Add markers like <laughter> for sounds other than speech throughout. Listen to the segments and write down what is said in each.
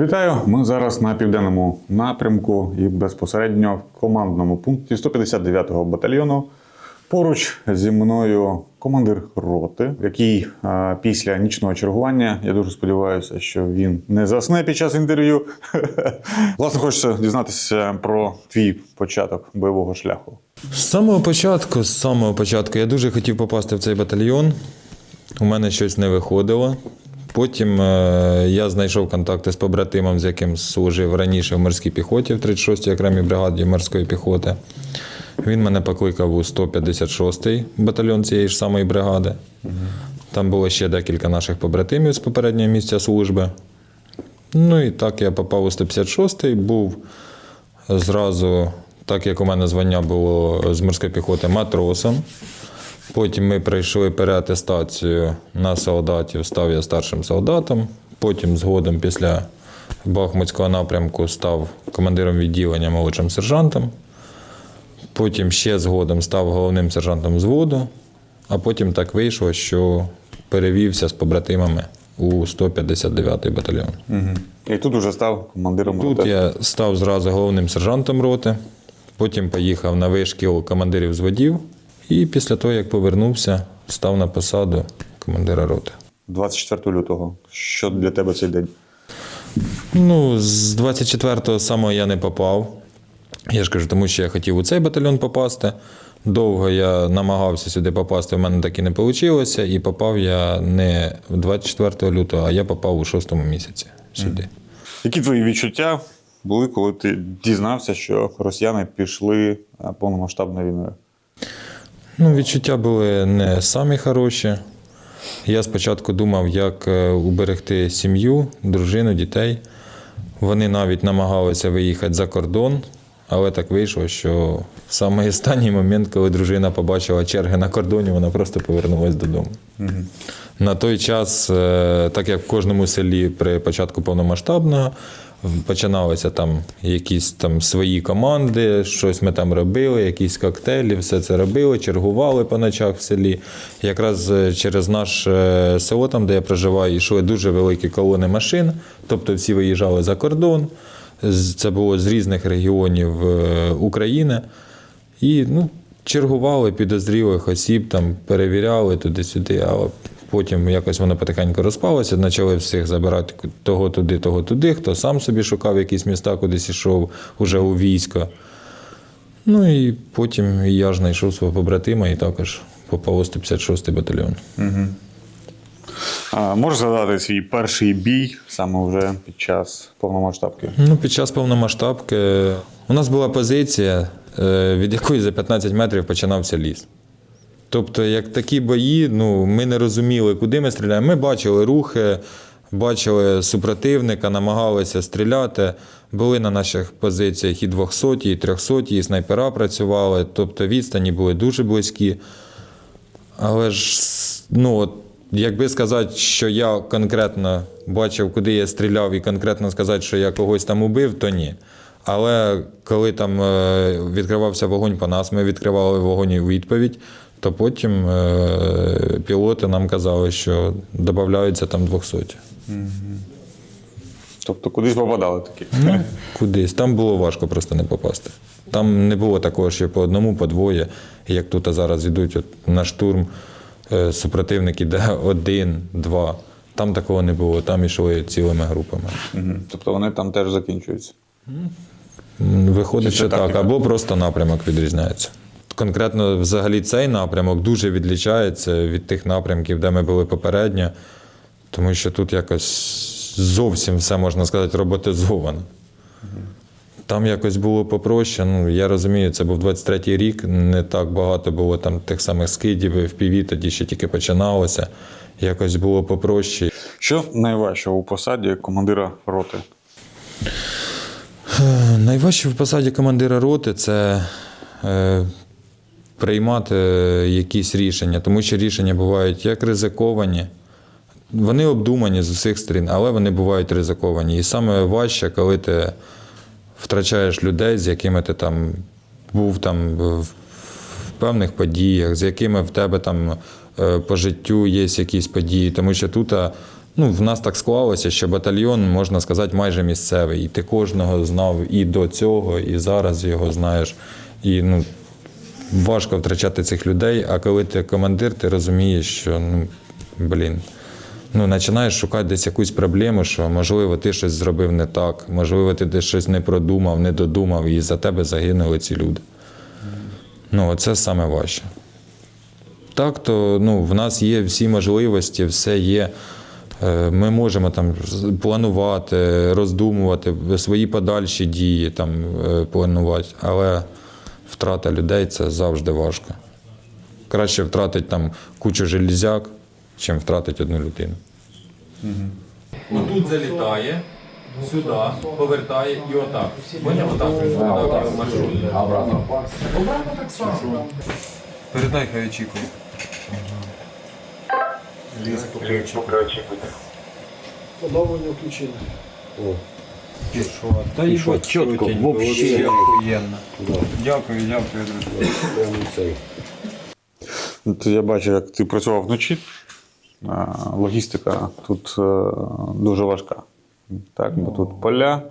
Вітаю! Ми зараз на південному напрямку і безпосередньо в командному пункті 159-го батальйону. Поруч зі мною командир роти, який е, після нічного чергування, я дуже сподіваюся, що він не засне під час інтерв'ю. <laughs> Власне, хочеться дізнатися про твій початок бойового шляху. З самого початку, з самого початку, я дуже хотів попасти в цей батальйон. У мене щось не виходило. Потім е, я знайшов контакти з побратимом, з яким служив раніше в морській піхоті в 36-й окремій бригаді морської піхоти. Він мене покликав у 156-й батальйон цієї ж самої бригади. Там було ще декілька наших побратимів з попереднього місця служби. Ну і так я попав у 156-й, був зразу, так як у мене звання було з морської піхоти, матросом. Потім ми пройшли переатестацію на солдатів, став я старшим солдатом. Потім, згодом, після Бахмутського напрямку, став командиром відділення молодшим сержантом. Потім ще згодом став головним сержантом взводу, а потім так вийшло, що перевівся з побратимами у 159-й батальйон. І тут уже став командиром Тут роти. я став зразу головним сержантом роти, потім поїхав на вишкіл командирів зводів, і після того, як повернувся, став на посаду командира роти. 24 лютого. Що для тебе цей день? Ну, з 24-го самого я не попав. Я ж кажу, тому що я хотів у цей батальйон попасти. Довго я намагався сюди попасти, в мене так і не вийшло. І попав я не 24 лютого, а я попав у шостому місяці сюди. Які твої відчуття були, коли ти дізнався, що росіяни пішли е, повномасштабною війною? Ну, відчуття були не самі хороші. Я спочатку думав, як е, уберегти сім'ю, дружину, дітей. Вони навіть намагалися виїхати за кордон, але так вийшло, що в самий останній момент, коли дружина побачила черги на кордоні, вона просто повернулася додому. На той час, е, так як в кожному селі при початку повномасштабного, починалися там якісь там свої команди, щось ми там робили, якісь коктейлі, все це робили, чергували по ночах в селі. Якраз е, через наше село, там, де я проживаю, йшли дуже великі колони машин, тобто всі виїжджали за кордон. Це було з різних регіонів е, України. І ну, чергували підозрілих осіб, там, перевіряли туди-сюди, але потім якось воно потихеньку розпалося, почали всіх забирати того туди, того туди, хто сам собі шукав якісь міста, кудись йшов уже у військо. Ну і потім я ж знайшов свого побратима і також попав у 156 батальйон. А, можеш згадати свій перший бій саме вже під час повномасштабки? Ну, під час повномасштабки у нас була позиція, е, від якої за 15 метрів починався ліс. Тобто, як такі бої, ну, ми не розуміли, куди ми стріляємо. Ми бачили рухи, бачили супротивника, намагалися стріляти. Були на наших позиціях і 200, і 300, і снайпера працювали. Тобто відстані були дуже близькі. Але ж, ну, от, якби сказати, що я конкретно бачив, куди я стріляв, і конкретно сказати, що я когось там убив, то ні. Але коли там е, відкривався вогонь по нас, ми відкривали вогонь у відповідь, то потім е, пілоти нам казали, що додаються там 200. Тобто кудись попадали такі. Ну, кудись. Там було важко просто не попасти. Там не було такого, що по одному, по двоє, як тут зараз йдуть от на штурм, е, супротивник іде один, два. Там такого не було, там йшли цілими групами. Мгм. Тобто вони там теж закінчуються. Виходить, що так, або просто напрямок відрізняється. Конкретно, взагалі, цей напрямок дуже відлічається від тих напрямків, де ми були попередньо, тому що тут якось зовсім все можна сказати роботизовано. Там якось було попроще. Ну, я розумію, це був 23-й рік, не так багато було там тих самих скидів, FPV, тоді ще тільки починалося. Якось було попроще. Що найважче у посаді командира роти? Найважче в посаді командира роти це е, приймати якісь рішення, тому що рішення бувають як ризиковані, вони обдумані з усіх сторін, але вони бувають ризиковані. І саме важче, коли ти втрачаєш людей, з якими ти там був там в певних подіях, з якими в тебе там е, по життю є якісь події. Тому що тут Ну, в нас так склалося, що батальйон, можна сказати, майже місцевий. І ти кожного знав і до цього, і зараз його знаєш. І ну, важко втрачати цих людей, а коли ти командир, ти розумієш, що ну, блін. Ну, починаєш шукати десь якусь проблему, що можливо ти щось зробив не так, можливо, ти десь щось не продумав, не додумав, і за тебе загинули ці люди. Ну, це саме важче. Так, то ну, в нас є всі можливості, все є. Е, Ми можемо там планувати, роздумувати свої подальші дії там, е, планувати, але втрата людей це завжди важко. Краще втратити там кучу железяк, чим втратити одну людину. Отут залітає, сюди, повертає і отак. Поняв? Отак маршрут. Передай, хай очікує. Подовлення включили. Та і чітко, вообще. охуєнно. Дякую, дякую, друзі. От я бачу, як ти працював вночі. Логістика тут е, дуже важка. Так, бо тут поля,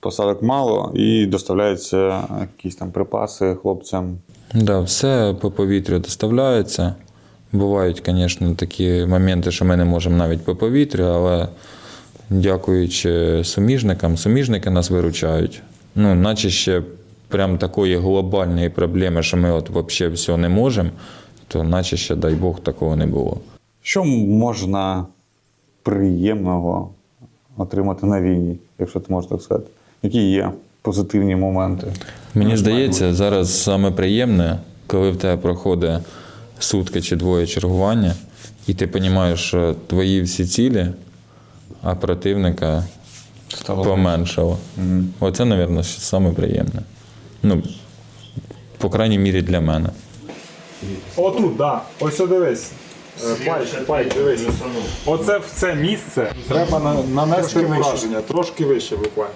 посадок мало і доставляються якісь там припаси хлопцям. Да, все по повітрю доставляється. Бувають, звісно, такі моменти, що ми не можемо навіть по повітрю, але дякуючи суміжникам, суміжники нас виручають. Ну, наче ще прям такої глобальної проблеми, що ми от взагалі все не можемо, то наче ще, дай Бог, такого не було. Що можна приємного отримати на війні, якщо ти можеш так сказати? Які є позитивні моменти? Мені здається, зараз саме приємне, коли в тебе проходить сутки чи двоє чергування, і ти розумієш, що твої всі цілі, а противника Стало поменшало. Оце, мабуть, саме приємне. Ну, по крайній мірі для мене. Отут, да. Ось дивись. Е, Пайк, пайк, дивись. Оце в це місце треба на- нанести враження, трошки вище буквально.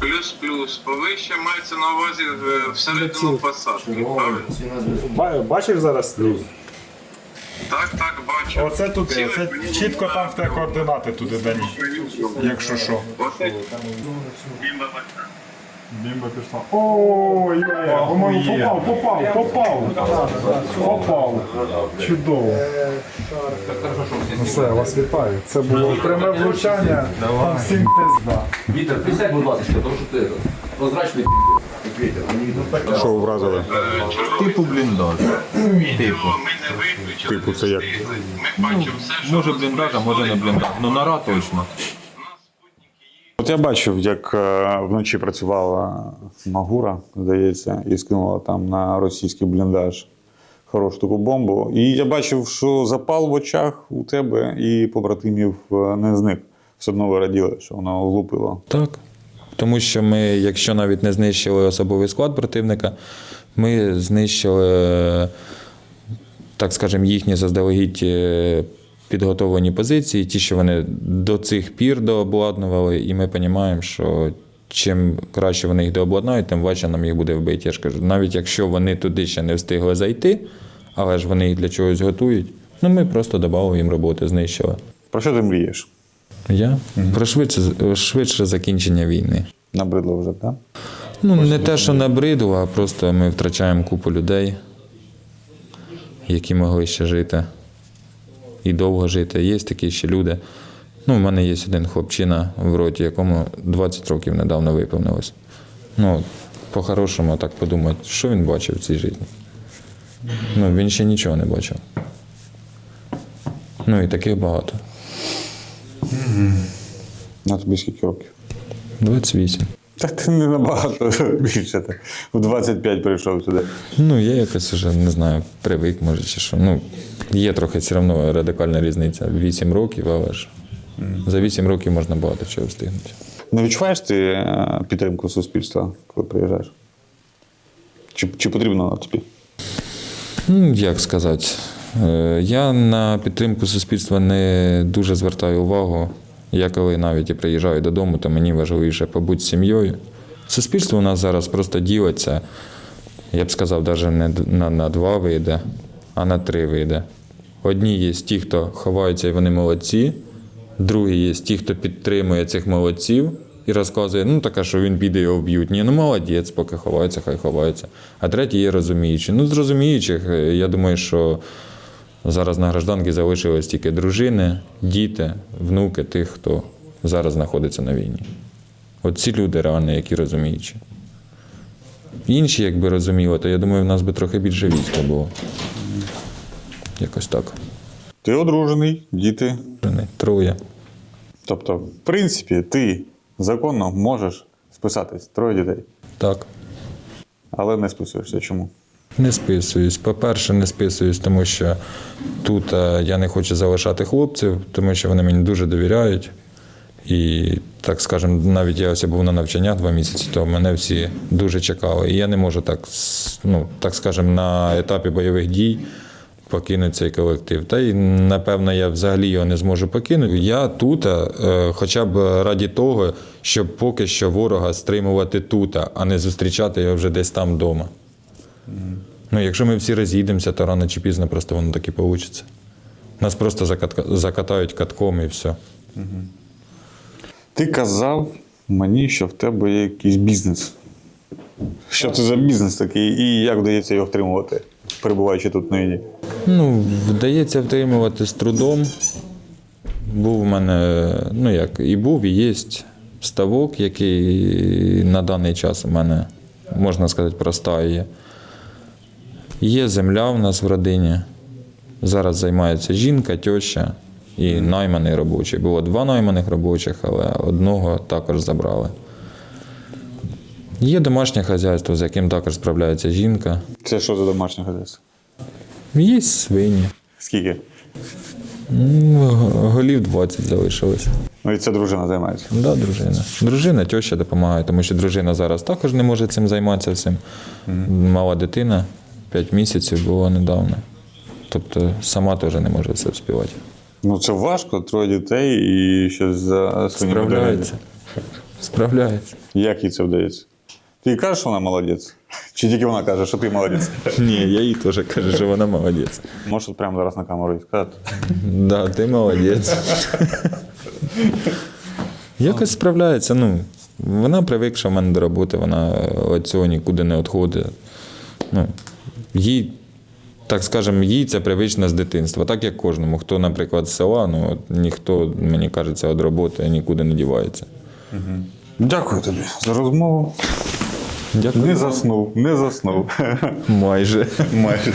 Плюс-плюс. Повище мається на увазі е, всередину посадки. Правильно? Ба- Бачиш зараз слюз? Так, так, бачу. Оце тут, Цілий це мені чітко там в те координати туди дані, якщо що. Оце бімба бачу. Бімба пішла. О, є, по-моєму, попав, попав, попав. Попав. Чудово. Ну все, я вас вітаю. Це було пряме влучання. Там всім пизда. Вітер, присядь, будь ласка, тому що ти прозрачний піздець, Що вразили? Типу бліндаж. Відео ми не виключили. Типу, це як? Що Може бліндаж, а може не бліндаж. Ну нора точно. От я бачив, як е, вночі працювала Магура, здається, і скинула там на російський бліндаж хорошу таку бомбу. І я бачив, що запал в очах у тебе і побратимів е, не зник. Все одно ви раділи, що воно влупило. Так. Тому що ми, якщо навіть не знищили особовий склад противника, ми знищили, так скажемо, їхні заздалегідь е, підготовлені позиції, ті, що вони до цих пір дообладнували, і ми розуміємо, що чим краще вони їх дообладнають, тим важче нам їх буде вбити. Я ж кажу, навіть якщо вони туди ще не встигли зайти, але ж вони їх для чогось готують, ну ми просто додали їм роботи, знищили. Про що ти мрієш? Я про швидше, швидше закінчення війни. Набридло вже, так? Ну, не те, що набридло, а просто ми втрачаємо купу людей, які могли ще жити і довго жити. Є такі ще люди. Ну, у мене є один хлопчина в роті, якому 20 років недавно виповнилось. Ну, по-хорошому так подумати, що він бачив в цій житті. Ну, він ще нічого не бачив. Ну і таких багато. На тобі скільки років? 28. Так ти не набагато <laughs> більше. В 25 прийшов сюди. Ну, я якось вже не знаю, привик, може, чи що. Ну, є трохи все одно радикальна різниця. 8 років, але ж за 8 років можна багато чого встигнути. Не відчуваєш ти е, підтримку суспільства, коли приїжджаєш? Чи, чи потрібно вона тобі? Ну, як сказати, я на підтримку суспільства не дуже звертаю увагу. Я коли навіть і приїжджаю додому, то мені важливіше побути з сім'єю. Суспільство у нас зараз просто ділиться, я б сказав, навіть не на, два види, а на три види. Одні є ті, хто ховаються і вони молодці, другі є ті, хто підтримує цих молодців і розказує, ну таке, що він піде його вб'ють. Ні, ну молодець, поки ховається, хай ховається. А треті є розуміючі. Ну, з розуміючих, е, я думаю, що зараз на гражданки залишились тільки дружини, діти, внуки тих, хто зараз знаходиться на війні. От ці люди реально, які розуміючі. Інші, якби розуміли, то я думаю, в нас би трохи більше війська було. Якось так. Ти одружений, діти. Троє. Тобто, в принципі, ти законно можеш списатись троє дітей, Так. але не списуєшся. Чому? Не списуюсь. По-перше, не списуюсь, тому що тут е, я не хочу залишати хлопців, тому що вони мені дуже довіряють. І, так скажемо, навіть я ось був на навчання два місяці, то мене всі дуже чекали. І я не можу так, ну, так скажемо, на етапі бойових дій покинути цей колектив. Та й напевно я взагалі його не зможу покинути. Я тут, е, хоча б раді того, щоб поки що ворога стримувати тут, а не зустрічати його вже десь там вдома. Ну, якщо ми всі роз'їдемося, то рано чи пізно просто воно так і вийде. Нас просто закат- закатають катком і все. Ти казав мені, що в тебе є якийсь бізнес. Що це за бізнес такий і як вдається його втримувати, перебуваючи тут на війні? Ну, вдається втримувати з трудом. Був у мене, ну як, і був, і є ставок, який на даний час у мене, можна сказати, простає. Є земля в нас в родині. Зараз займається жінка, теща і найманий робочий. Було два найманих робочих, але одного також забрали. Є домашнє хазяйство, з яким також справляється жінка. Це що за домашнє хазяйство? Є свині. Скільки? Ну, голів 20 залишилось. Ну і це дружина займається. Да, дружина. Дружина, теща допомагає, тому що дружина зараз також не може цим займатися цим. Мала дитина, 5 місяців було недавно. Тобто сама теж не може це вспівати. Ну це важко, троє дітей і щось за свині Справляється. Справляється. Як їй це вдається? Ти їй кажеш, що вона молодець? Чи тільки вона каже, що ти молодець? Ні, я їй теж кажу, що вона молодець. Можеш прямо зараз на камеру і сказати? Да, ти молодець. Якось справляється. Ну, вона привикша в мене до роботи, вона від цього нікуди не відходить. Ну, їй, так скажемо, їй це привична з дитинства, так як кожному. Хто, наприклад, з села, ну ніхто, мені кажеться, від роботи нікуди не дівається. Дякую тобі за розмову. Дякую. Не заснув, не заснув. Майже. Майже.